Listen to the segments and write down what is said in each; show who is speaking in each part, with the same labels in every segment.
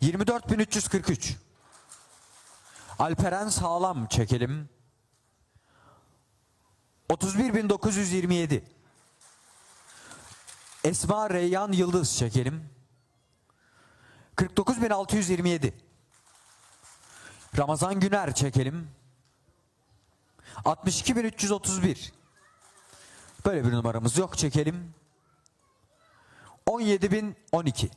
Speaker 1: 24343. Alperen Sağlam çekelim. 31927. Esma Reyyan Yıldız çekelim. 49627. Ramazan Güner çekelim. 62331. Böyle bir numaramız yok çekelim. 17012.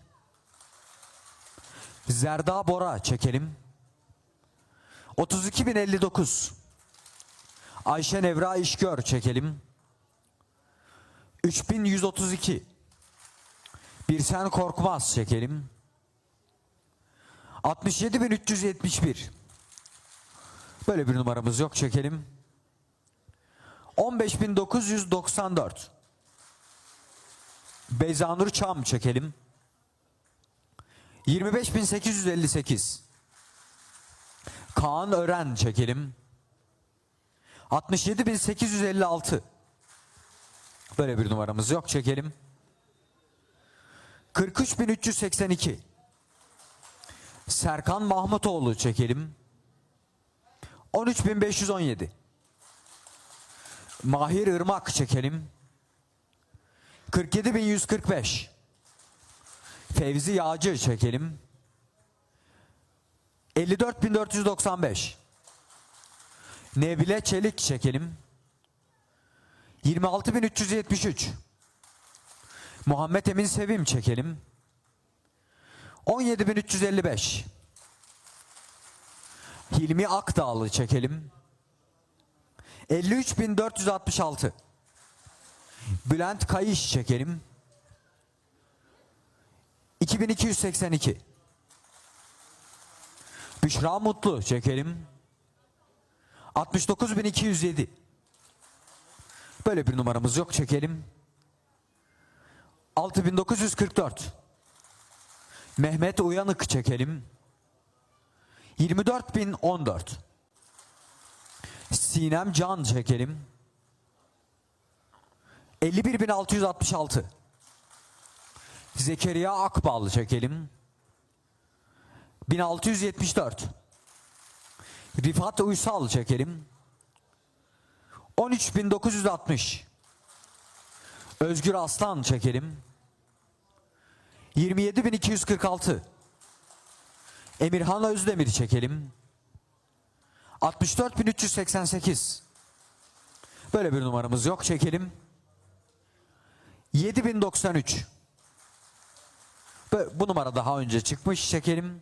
Speaker 1: Zerda Bora çekelim. 32059. Ayşe Nevra İşgör çekelim. 3132. Birsen Korkmaz çekelim. 67371. Böyle bir numaramız yok çekelim. 15994. Beyzanur Çam çekelim. 25858. Kaan Ören çekelim. 67856. Böyle bir numaramız yok çekelim. 43382. Serkan Mahmutoğlu çekelim. 13517. Mahir Irmak çekelim. 47145. Fevzi Yağcı çekelim. 54495. Nebile Çelik çekelim. 26373. Muhammed Emin Sevim çekelim. 17355. Hilmi Akdağlı çekelim. 53466. Bülent Kayış çekelim. 2282. Büşra Mutlu çekelim. 69207. Böyle bir numaramız yok çekelim. 6944. Mehmet Uyanık çekelim. 24014. Sinem Can çekelim. 51666. Zekeriya Akbal çekelim. 1674. Rifat Uysal çekelim. 13960. Özgür Aslan çekelim. 27246. Emirhan Özdemir çekelim. 64388. Böyle bir numaramız yok çekelim. 7093. Bu, numara daha önce çıkmış çekelim.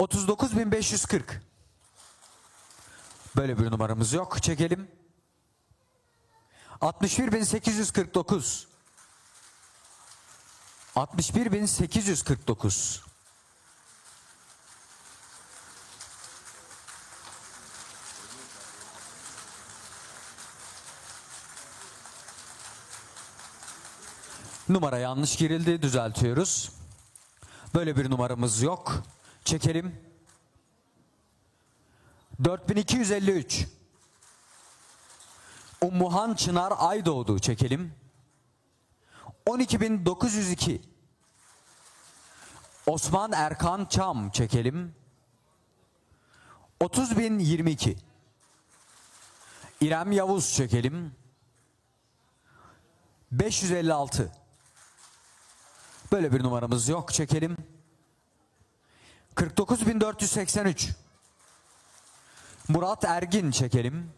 Speaker 1: 39540. Böyle bir numaramız yok çekelim. 61849. 61849. Numara yanlış girildi, düzeltiyoruz. Böyle bir numaramız yok. Çekelim. 4253. Ummuhan Çınar Aydoğdu çekelim. 12902. Osman Erkan Çam çekelim. 30022. İrem Yavuz çekelim. 556. Böyle bir numaramız yok çekelim. 49483. Murat Ergin çekelim.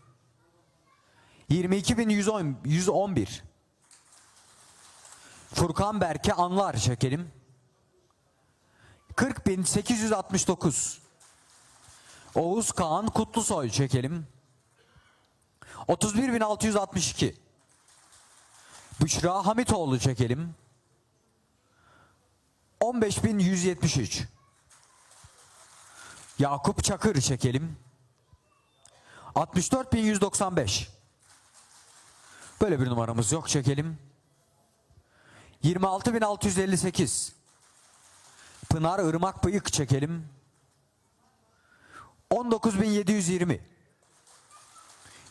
Speaker 1: 22110 111. Furkan Berke Anlar çekelim. 40869. Oğuz Kaan Kutlusoy çekelim. 31662. Büşra Hamitoğlu çekelim. 15173. Yakup Çakır çekelim. 64195. Böyle bir numaramız yok çekelim. 26658. Pınar Irmak Bıyık çekelim. 19720.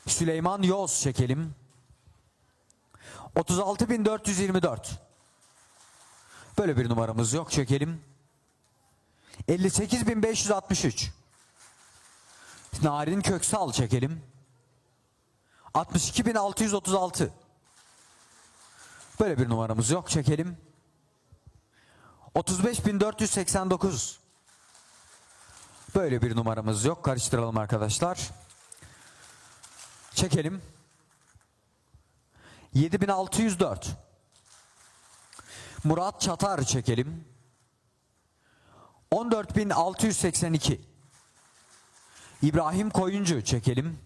Speaker 1: Süleyman Yoz çekelim. 36424. Böyle bir numaramız yok çekelim. 58563. Narin Köksal çekelim. 62636. Böyle bir numaramız yok çekelim. 35489. Böyle bir numaramız yok. Karıştıralım arkadaşlar. Çekelim. 7604. Murat Çatar çekelim. 14682. İbrahim Koyuncu çekelim.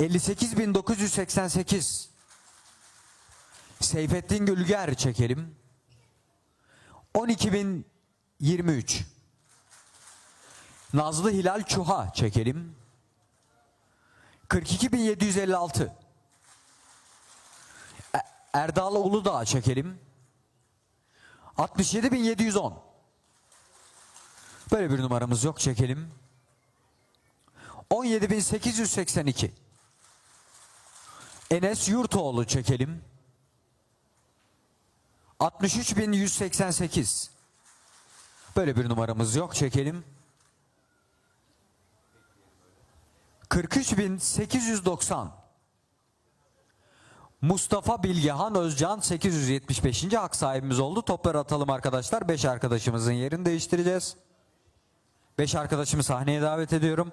Speaker 1: 58988. Seyfettin Gülger çekelim. 12023. Nazlı Hilal Çuha çekelim. 42756. E- Erdal Uludağ çekelim. 67710. Böyle bir numaramız yok çekelim. 17882. Enes Yurtoğlu çekelim. 63188. Böyle bir numaramız yok çekelim. 43890. Mustafa Bilgehan Özcan 875. hak sahibimiz oldu. Topları atalım arkadaşlar. 5 arkadaşımızın yerini değiştireceğiz. 5 arkadaşımı sahneye davet ediyorum.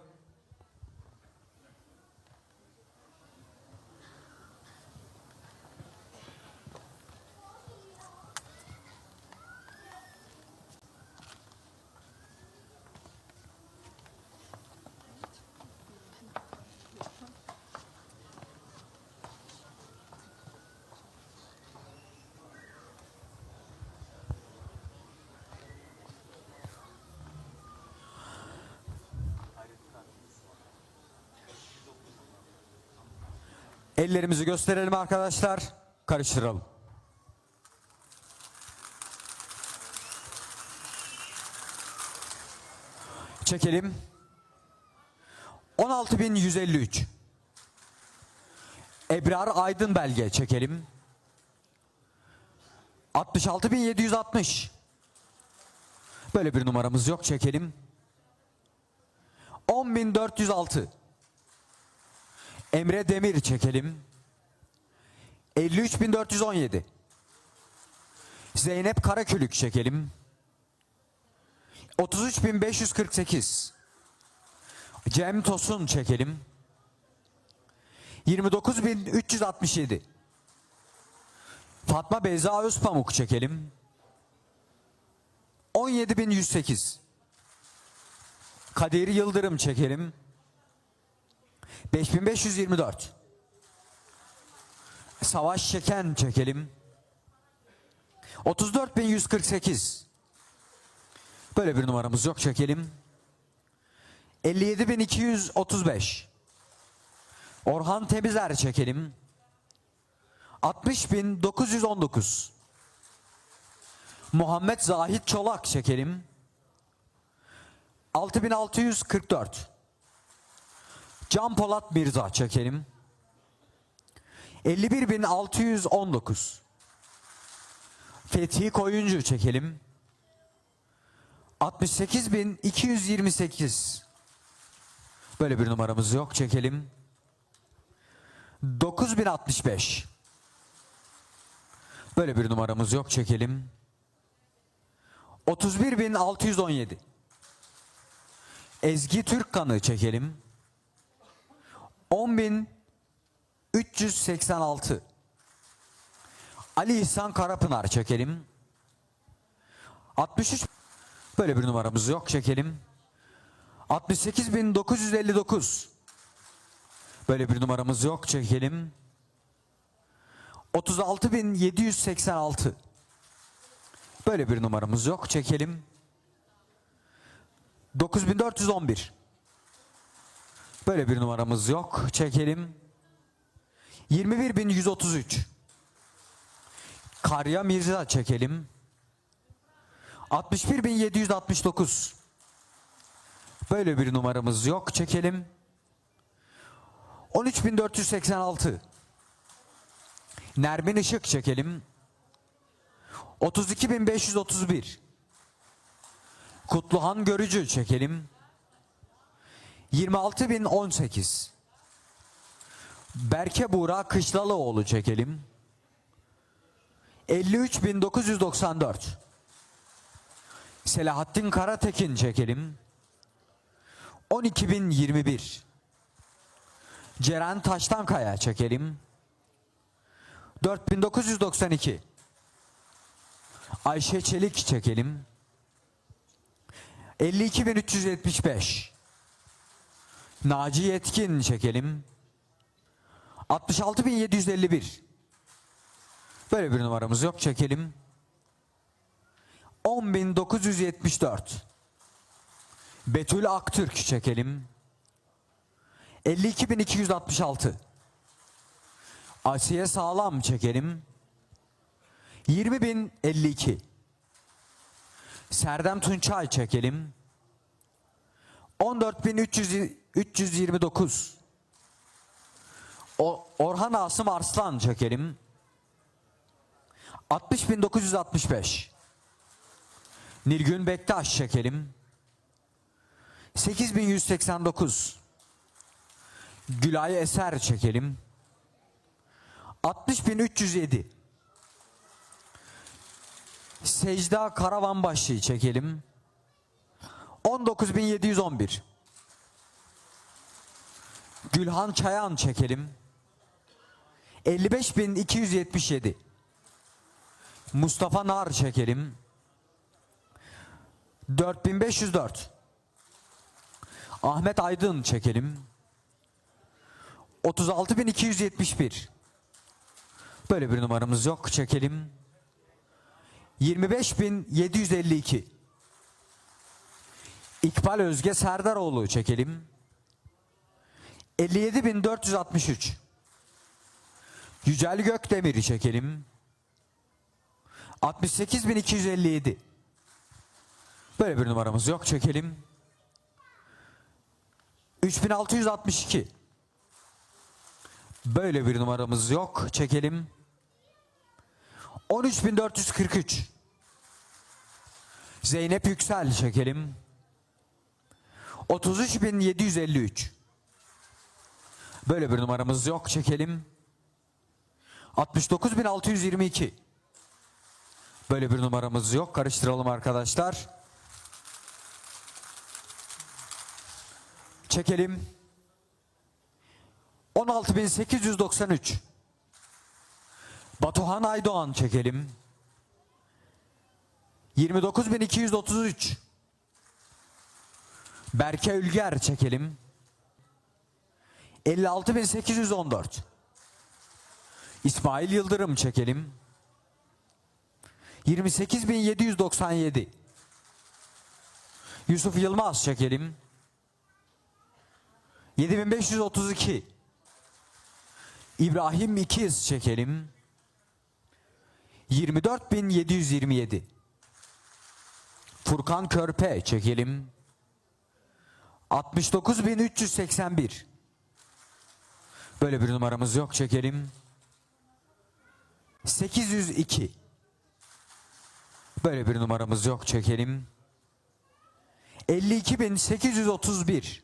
Speaker 1: Ellerimizi gösterelim arkadaşlar. Karıştıralım. Çekelim. 16153. Ebrar Aydın belge çekelim. 66760. Böyle bir numaramız yok çekelim. 10406. Emre Demir çekelim. 53417. Zeynep Karakülük çekelim. 33548. Cem Tosun çekelim. 29367. Fatma Beyza Özpamuk çekelim. 17108. Kadir Yıldırım çekelim. 5524. Savaş Şeken çekelim. 34148. Böyle bir numaramız yok çekelim. 57235. Orhan Temizer çekelim. 60919. Muhammed Zahit Çolak çekelim. 6644. Can Polat Mirza çekelim. 51619. Fethi Koyuncu çekelim. 68228. Böyle bir numaramız yok çekelim. 9065. Böyle bir numaramız yok çekelim. 31617. Ezgi Türkkan'ı çekelim. 10.386 Ali İhsan Karapınar çekelim. 63 böyle bir numaramız yok çekelim. 68.959 böyle bir numaramız yok çekelim. 36.786 böyle bir numaramız yok çekelim. 9411 Böyle bir numaramız yok. Çekelim. 21133. Karya Mirza çekelim. 61769. Böyle bir numaramız yok. Çekelim. 13486. Nermin Işık çekelim. 32531. Kutluhan Görücü çekelim. 26018. Berke Buğra Kışlalıoğlu çekelim. 53994. Selahattin Karatekin çekelim. 12021. Ceren Taştankaya çekelim. 4992. Ayşe Çelik çekelim. 52375. Naci Yetkin çekelim. 66751. Böyle bir numaramız yok çekelim. 10974. Betül Aktürk çekelim. 52266. Asiye Sağlam çekelim. 20052. Serdem Tunçay çekelim. 14329. O, Orhan Asım Arslan çekelim. 60965. Nilgün Bektaş çekelim. 8189. Gülay Eser çekelim. 60307. Secda Karavanbaşı'yı çekelim. 19711. Gülhan Çayan çekelim. 55277. Mustafa Nar çekelim. 4504. Ahmet Aydın çekelim. 36271. Böyle bir numaramız yok. Çekelim. 25752. İkbal Özge Serdaroğlu çekelim. 57463. Yücel Gökdemir'i çekelim. 68257. Böyle bir numaramız yok. Çekelim. 3662. Böyle bir numaramız yok. Çekelim. 13443. Zeynep Yüksel çekelim. 33753. Böyle bir numaramız yok. Çekelim. 69622. Böyle bir numaramız yok. Karıştıralım arkadaşlar. Çekelim. 16893. Batuhan Aydoğan çekelim. 29233. Berke Ülger çekelim. 56814. İsmail Yıldırım çekelim. 28797. Yusuf Yılmaz çekelim. 7532. İbrahim İkiz çekelim. 24727. Furkan Körpe çekelim. 69381. Böyle bir numaramız yok çekelim. 802. Böyle bir numaramız yok çekelim. 52831.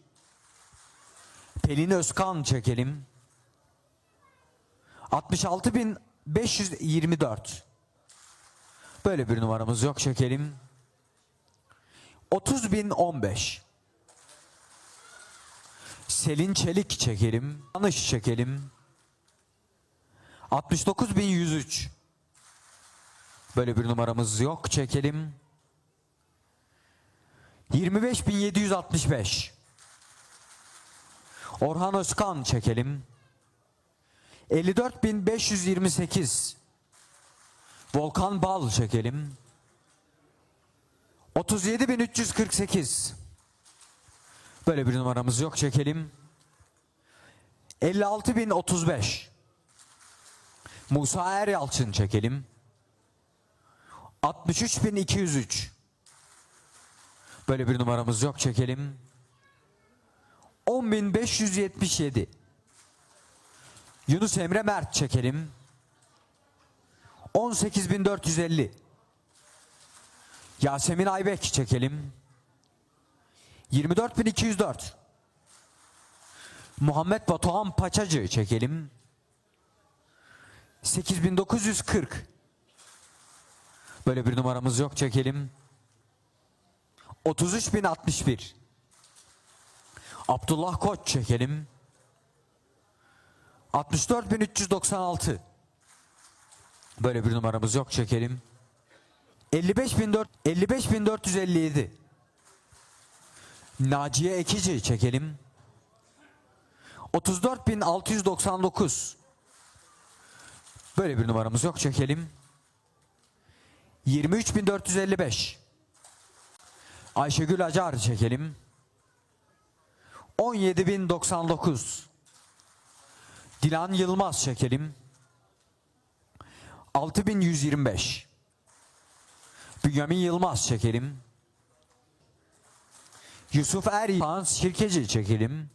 Speaker 1: Pelin Özkan çekelim. 66524. Böyle bir numaramız yok çekelim. 30015. Selin Çelik çekelim. Yanlış çekelim. 69103. Böyle bir numaramız yok çekelim. 25765. Orhan Özkan çekelim. 54528. Volkan Bal çekelim. 37348. Böyle bir numaramız yok çekelim. 56035. Musa Er Yalçın çekelim. 63203. Böyle bir numaramız yok çekelim. 10577. Yunus Emre Mert çekelim. 18450. Yasemin Aybek çekelim. 24204. Muhammed Batuhan Paçacı çekelim. 8940. Böyle bir numaramız yok çekelim. 33061. Abdullah Koç çekelim. 64396. Böyle bir numaramız yok çekelim. 554 55457. Naciye Ekici çekelim. 34699. Böyle bir numaramız yok çekelim. 23455. Ayşegül Acar çekelim. 17099. Dilan Yılmaz çekelim. 6125. Bünyamin Yılmaz çekelim. Yusuf Er Hans Şirkeci çekelim.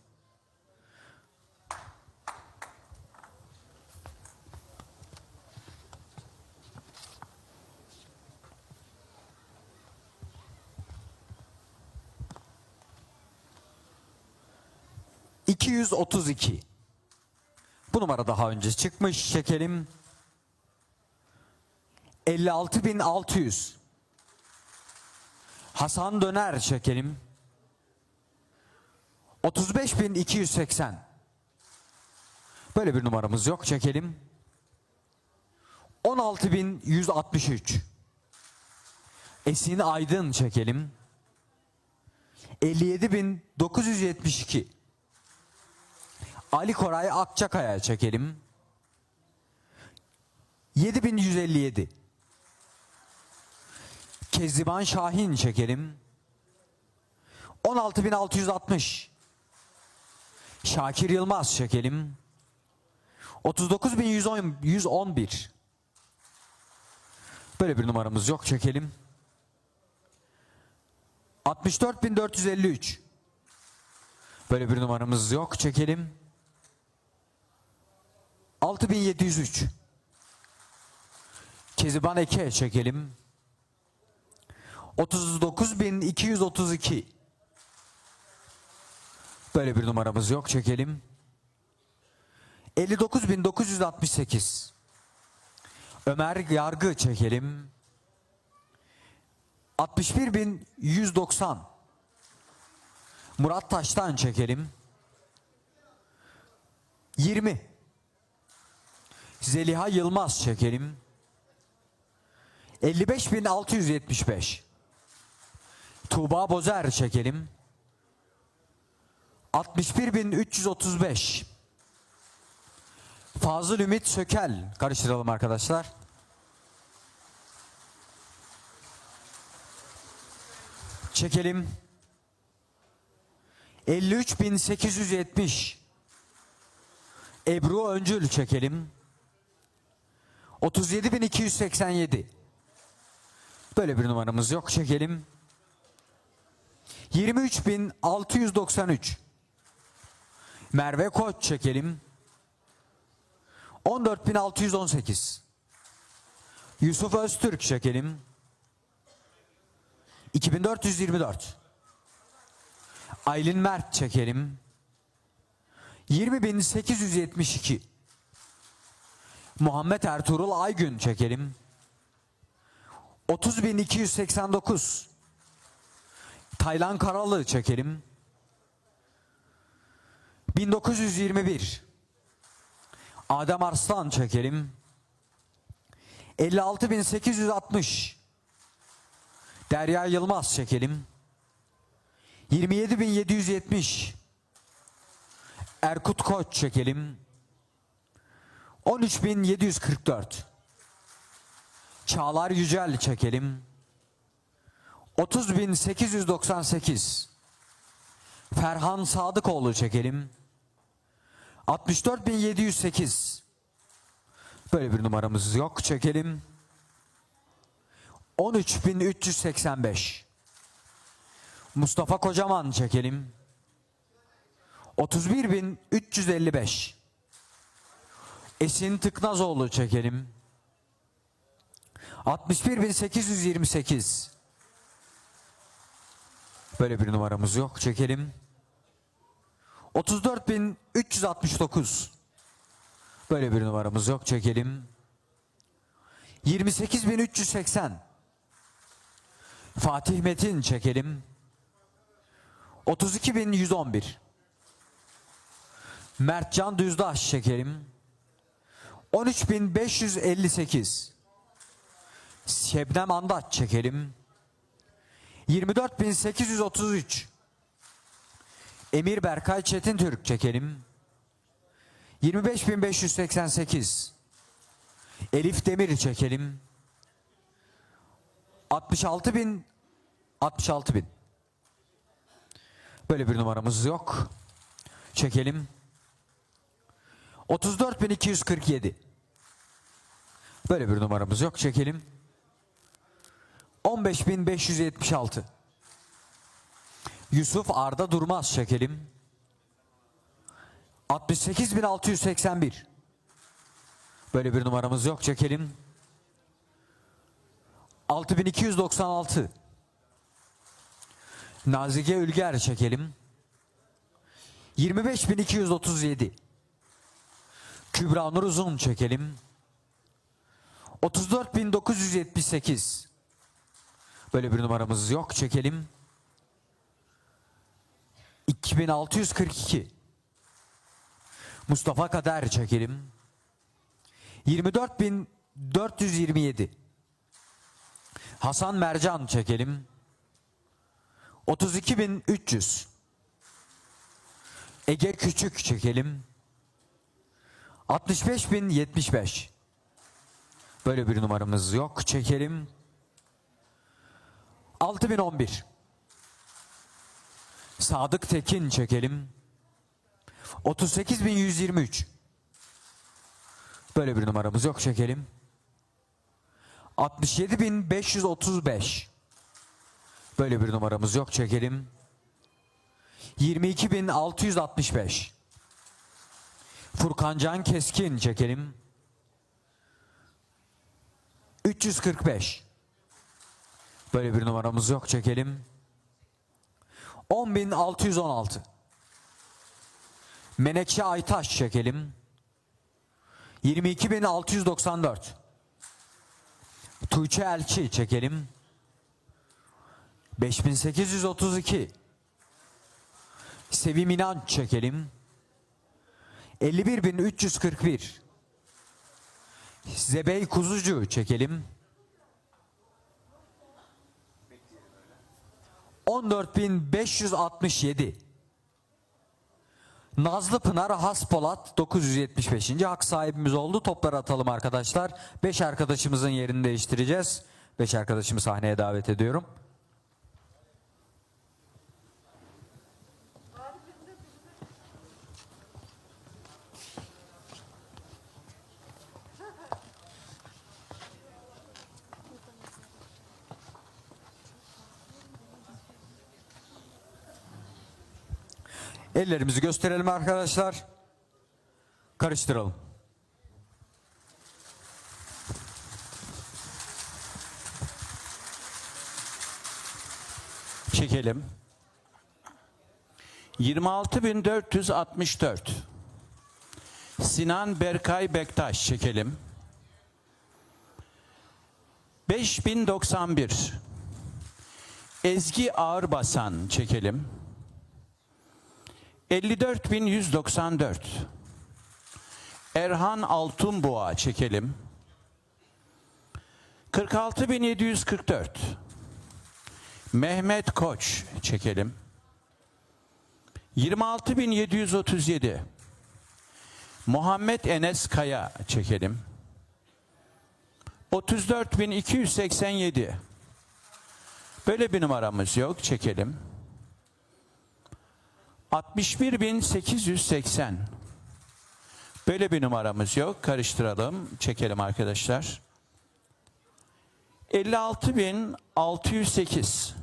Speaker 1: ...232. Bu numara daha önce çıkmış. Çekelim. 56.600. Hasan Döner çekelim. 35.280. Böyle bir numaramız yok çekelim. 16.163. Esin Aydın çekelim. 57.972. Ali Koray Akçakaya çekelim. 7157. Keziban Şahin çekelim. 16660. Şakir Yılmaz çekelim. 39111. Böyle bir numaramız yok çekelim. 64453. Böyle bir numaramız yok çekelim. 6703. Keziban Eke çekelim. 39232. Böyle bir numaramız yok çekelim. 59968. Ömer Yargı çekelim. 61190. Murat Taş'tan çekelim. 20. Zeliha Yılmaz çekelim. 55675. Tuğba Bozer çekelim. 61335. Fazıl Ümit Sökel karıştıralım arkadaşlar. Çekelim. 53870. Ebru Öncül çekelim. 37287. Böyle bir numaramız yok. Çekelim. 23693. Merve Koç çekelim. 14618. Yusuf Öztürk çekelim. 2424. Aylin Mert çekelim. 20872. Muhammed Ertuğrul Aygün çekelim. 30289. Taylan Karalı çekelim. 1921. Adem Arslan çekelim. 56860. Derya Yılmaz çekelim. 27770. Erkut Koç çekelim. 13744. Çağlar Yücel çekelim. 30898. Ferhan Sadıkoğlu çekelim. 64708. Böyle bir numaramız yok çekelim. 13385. Mustafa Kocaman çekelim. 31355. Esin Tıknazoğlu çekelim. 61828. Böyle bir numaramız yok. Çekelim. 34.369. Böyle bir numaramız yok. Çekelim. 28.380. Fatih Metin çekelim. 32.111. Mertcan Düzdaş çekelim. 13.558. Şebnem Andaç çekelim. 24.833. Emir Berkay Çetin Türk çekelim. 25.588. Elif Demir çekelim. 66 bin 66 bin. Böyle bir numaramız yok. Çekelim. 34.247. Böyle bir numaramız yok. Çekelim. 15.576. Yusuf Arda Durmaz çekelim. 68.681. Böyle bir numaramız yok. Çekelim. 6296. Nazike Ülger çekelim. 25237. Kübra Nur Uzun çekelim. 34978. Böyle bir numaramız yok. Çekelim. 2642. Mustafa Kader çekelim. 24427. Hasan Mercan çekelim. 32300. Ege Küçük çekelim. 65075. Böyle bir numaramız yok. Çekelim. 6011. Sadık Tekin çekelim. 38123. Böyle bir numaramız yok. Çekelim. 67535. Böyle bir numaramız yok. Çekelim. 22665. Furkan Can Keskin çekelim. 345. Böyle bir numaramız yok. Çekelim. 10616. Menekşe Aytaş çekelim. 22694. Tuğçe Elçi çekelim. 5832. Sevim İnanç çekelim. 51341. Zebey Kuzucu çekelim. 14567. Nazlı Pınar Haspolat 975. hak sahibimiz oldu. Topları atalım arkadaşlar. 5 arkadaşımızın yerini değiştireceğiz. 5 arkadaşımı sahneye davet ediyorum. Ellerimizi gösterelim arkadaşlar. Karıştıralım.
Speaker 2: Çekelim. 26464. Sinan Berkay Bektaş çekelim. 5091. Ezgi Ağırbasan çekelim. 54194. Erhan Altunboğa çekelim. 46744. Mehmet Koç çekelim. 26737. Muhammed Enes Kaya çekelim. 34287. Böyle bir numaramız yok çekelim. 61880. Böyle bir numaramız yok. Karıştıralım. Çekelim arkadaşlar. 56608.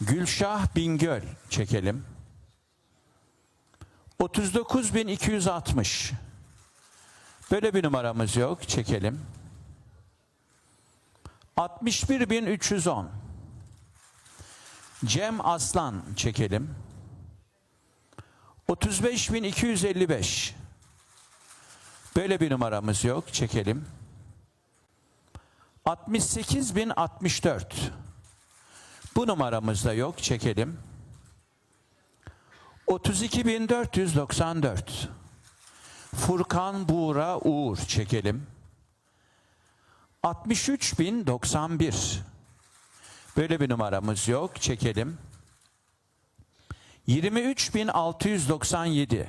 Speaker 2: Gülşah Bingöl çekelim. 39260. Böyle bir numaramız yok. Çekelim. 61310. Cem Aslan çekelim. 35.255. Böyle bir numaramız yok. Çekelim. 68.064. Bu numaramız da yok. Çekelim. 32.494. Furkan Buğra Uğur çekelim. 63.091. Böyle bir numaramız yok. Çekelim. 23.697.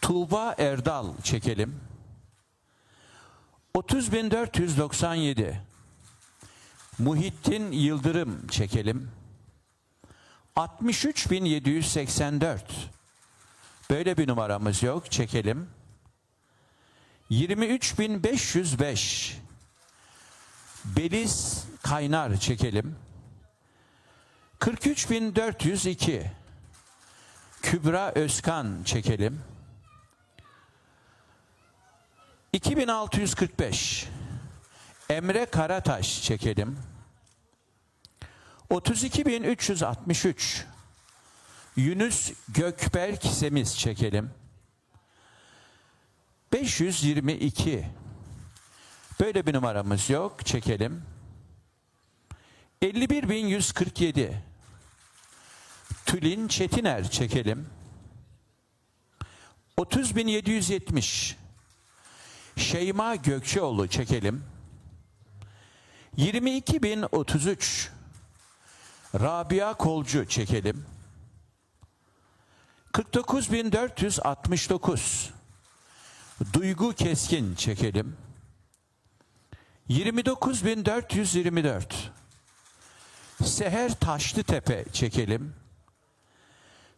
Speaker 2: Tuğba Erdal çekelim. 30.497. Muhittin Yıldırım çekelim. 63.784. Böyle bir numaramız yok. Çekelim. 23.505. Beliz Kaynar çekelim. 43.402. Kübra Özkan çekelim. 2645. Emre Karataş çekelim. 32363. Yunus Gökberk Semiz çekelim. 522. Böyle bir numaramız yok. Çekelim. 51147. Tülin Çetiner çekelim. 30770. Şeyma Gökçeoğlu çekelim. 22033. Rabia Kolcu çekelim. 49469. Duygu Keskin çekelim. 29424. Seher Taşlıtepe çekelim.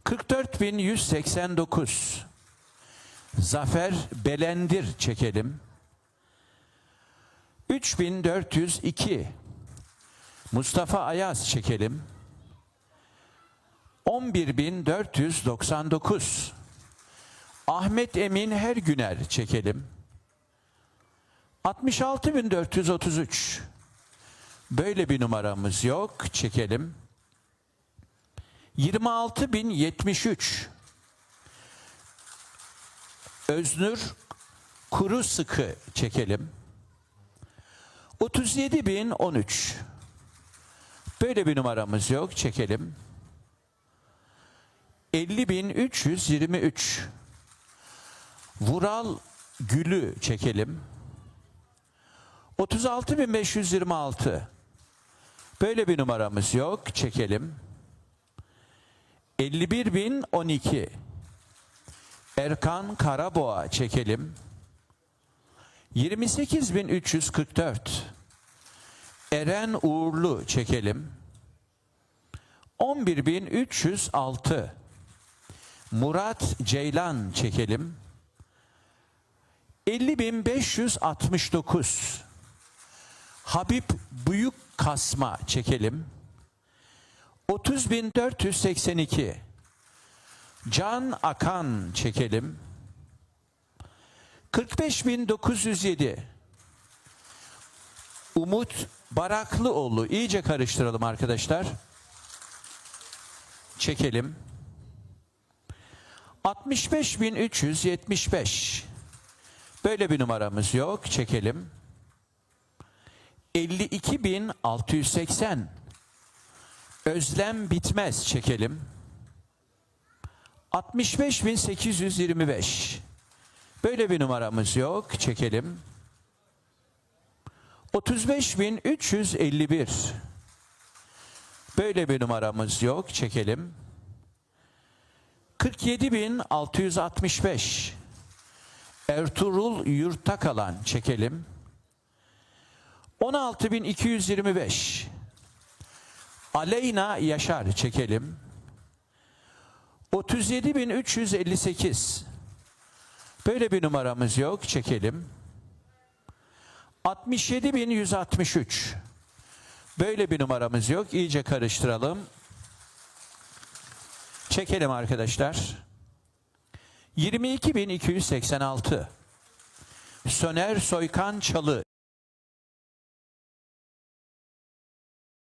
Speaker 2: 44189. Zafer Belendir çekelim. 3402. Mustafa Ayaz çekelim. 11499. Ahmet Emin Hergüner çekelim. 66433. Böyle bir numaramız yok. Çekelim. 26073. Öznür Kuru Sıkı çekelim. 37013. Böyle bir numaramız yok. Çekelim. 50323. Vural Gülü çekelim. 36526. Böyle bir numaramız yok. Çekelim. 51012. Erkan Karaboğa çekelim. 28344. Eren Uğurlu çekelim. 11306. Murat Ceylan çekelim. 50569. Habib Büyük Kasma çekelim. 30482. Can Akan çekelim. 45907. Umut Baraklıoğlu iyice karıştıralım arkadaşlar. Çekelim. 65375. Böyle bir numaramız yok. Çekelim. 52680. Özlem bitmez çekelim. 65825. Böyle bir numaramız yok. Çekelim. 35351. Böyle bir numaramız yok. Çekelim. 47665. Ertuğrul Yurttakalan çekelim. 16225. Aleyna Yaşar çekelim. 37358. Böyle bir numaramız yok. Çekelim. 67163. Böyle bir numaramız yok. İyice karıştıralım. Çekelim arkadaşlar. 22286. Söner Soykan Çalı